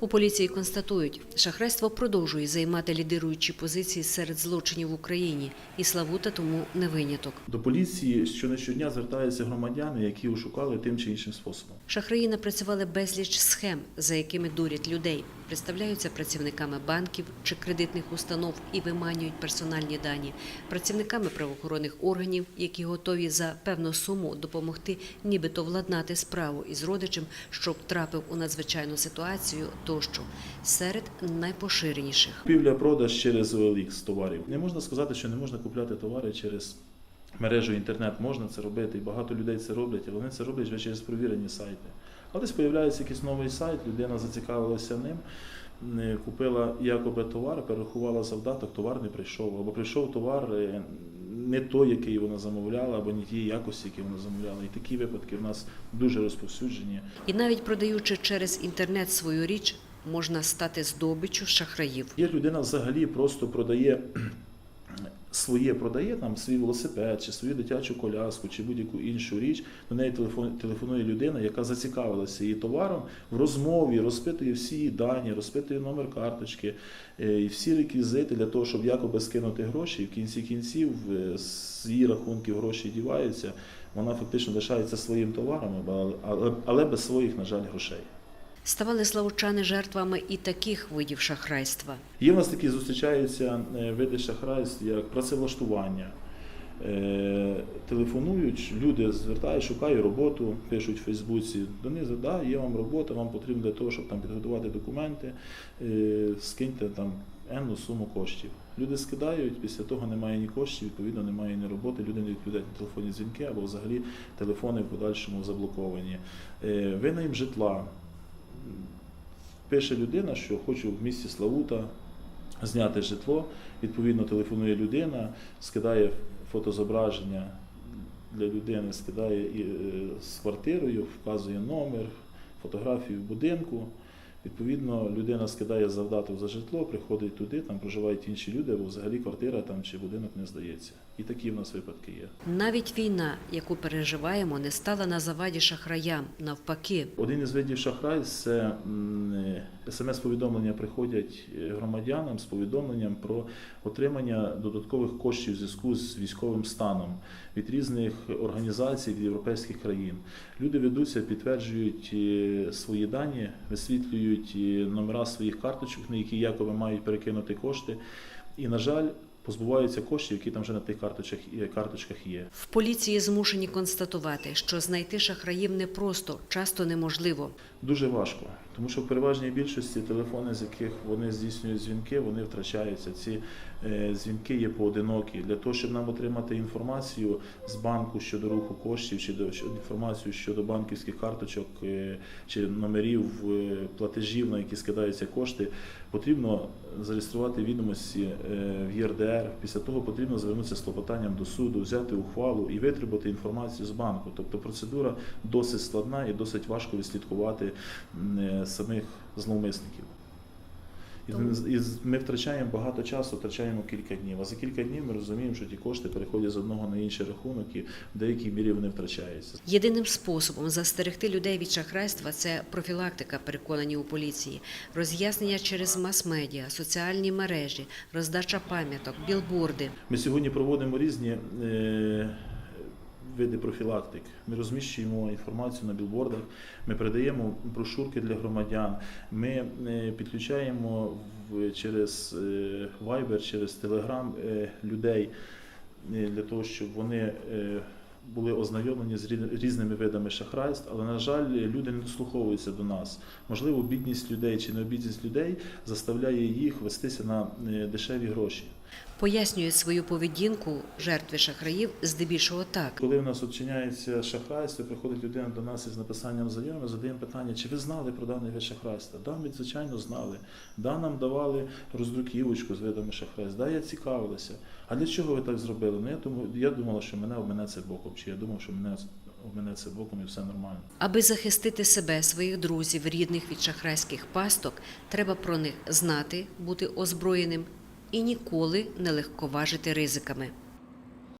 У поліції констатують, шахрайство продовжує займати лідируючі позиції серед злочинів в Україні, і Славута тому не виняток. До поліції щодня щодня звертаються громадяни, які ошукали тим чи іншим способом. Шахраї напрацювали безліч схем, за якими дурять людей, представляються працівниками банків чи кредитних установ і виманюють персональні дані, працівниками правоохоронних органів, які готові за певну суму допомогти, нібито владнати справу із родичем, що втрапив у надзвичайну ситуацію тощо серед найпоширеніших. Півля продаж через OLX товарів. Не можна сказати, що не можна купляти товари через мережу інтернет. Можна це робити, і багато людей це роблять, але вони це роблять вже через провірені сайти. Але з'являється якийсь новий сайт, людина зацікавилася ним, купила якоби товар, перерахувала завдаток, товар не прийшов. Або прийшов товар е, не той, який вона замовляла, або не тієї якості, які вона замовляла. І такі випадки в нас дуже розповсюджені. І навіть продаючи через інтернет свою річ, можна стати здобиччю шахраїв. Є людина взагалі просто продає своє продає там свій велосипед, чи свою дитячу коляску, чи будь-яку іншу річ. До неї телефон, телефонує людина, яка зацікавилася її товаром в розмові, розпитує всі її дані, розпитує номер карточки е, і всі реквізити для того, щоб якоби скинути гроші. І в кінці кінців е, з її рахунків гроші діваються. Вона фактично лишається своїм товаром, але без своїх, на жаль, грошей. Ставали славучани жертвами і таких видів шахрайства. Є в нас такі зустрічаються е, види шахрайств, як працевлаштування. Е, Телефонують, люди звертають, шукають роботу, пишуть в Фейсбуці. До них да, є вам робота, вам потрібно для того, щоб там підготувати документи, е, скиньте там енну суму коштів. Люди скидають, після того немає ні коштів, відповідно немає ні роботи, люди не відповідають на телефонні дзвінки або взагалі телефони в подальшому заблоковані. Винайм житла. Пише людина, що хочу в місті Славута зняти житло. Відповідно, телефонує людина, скидає фотозображення для людини, скидає е, з квартирою, вказує номер, фотографію будинку. Відповідно, людина скидає завдаток за житло, приходить туди, там проживають інші люди, або взагалі квартира там чи будинок не здається. І такі в нас випадки є. Навіть війна, яку переживаємо, не стала на заваді шахраям. Навпаки, Один із видів шахрайств – це смс-повідомлення приходять е, громадянам з повідомленням про отримання додаткових коштів в зв'язку з військовим станом від різних організацій від європейських країн. Люди ведуться, підтверджують е, свої дані, висвітлюють е, номера своїх карточок, на які якоби мають перекинути кошти. І, на жаль, позбуваються коштів, які там вже на тих карточках, карточках є. в поліції змушені констатувати, що знайти шахраїв непросто, часто неможливо. Дуже важко, тому що в переважній більшості телефони, з яких вони здійснюють дзвінки, вони втрачаються. Ці е, дзвінки є поодинокі. Для того, щоб нам отримати інформацію з банку щодо руху коштів, чи до- інформацію щодо банківських карточок е, чи номерів е, платежів, на які скидаються кошти, потрібно зареєструвати відомості в ЄРДР. Після того потрібно звернутися з клопотанням до суду, взяти ухвалу і витребувати інформацію з банку. Тобто процедура досить складна і досить важко відслідкувати самих зловмисників. І і ми втрачаємо багато часу, втрачаємо кілька днів. А за кілька днів ми розуміємо, що ті кошти переходять з одного на інший рахунок, і в деякій мірі вони втрачаються. Єдиним способом застерегти людей від шахрайства це профілактика, переконані у поліції, роз'яснення через мас-медіа, соціальні мережі, роздача пам'яток, білборди. Ми сьогодні проводимо різні е, види профілактик. Ми розміщуємо інформацію на білбордах, ми передаємо брошурки для громадян, ми е, підключаємо через е, Viber, через Telegram е, людей для того, щоб вони. були ознайомлені з різними видами шахрайств, але на жаль, люди не дослуховуються до нас. Можливо, бідність людей чи необідність людей заставляє їх вестися на дешеві гроші. Пояснюють свою поведінку жертви шахраїв здебільшого так. Коли в нас вчиняється шахрайство, приходить людина до нас із написанням заяви, ми задаємо питання, чи ви знали про даний вид шахрайства? Да, ми, звичайно, знали. Да, нам давали роздруківочку з видами шахрайств. Да, я цікавилася. А для чого ви так зробили? Ну, я, думаю, я думала, що мене обменеться боком, чи я думав, що мене обменеться боком і все нормально. Аби захистити себе, своїх друзів, рідних від шахрайських пасток, треба про них знати, бути озброєним і ніколи не легковажити ризиками.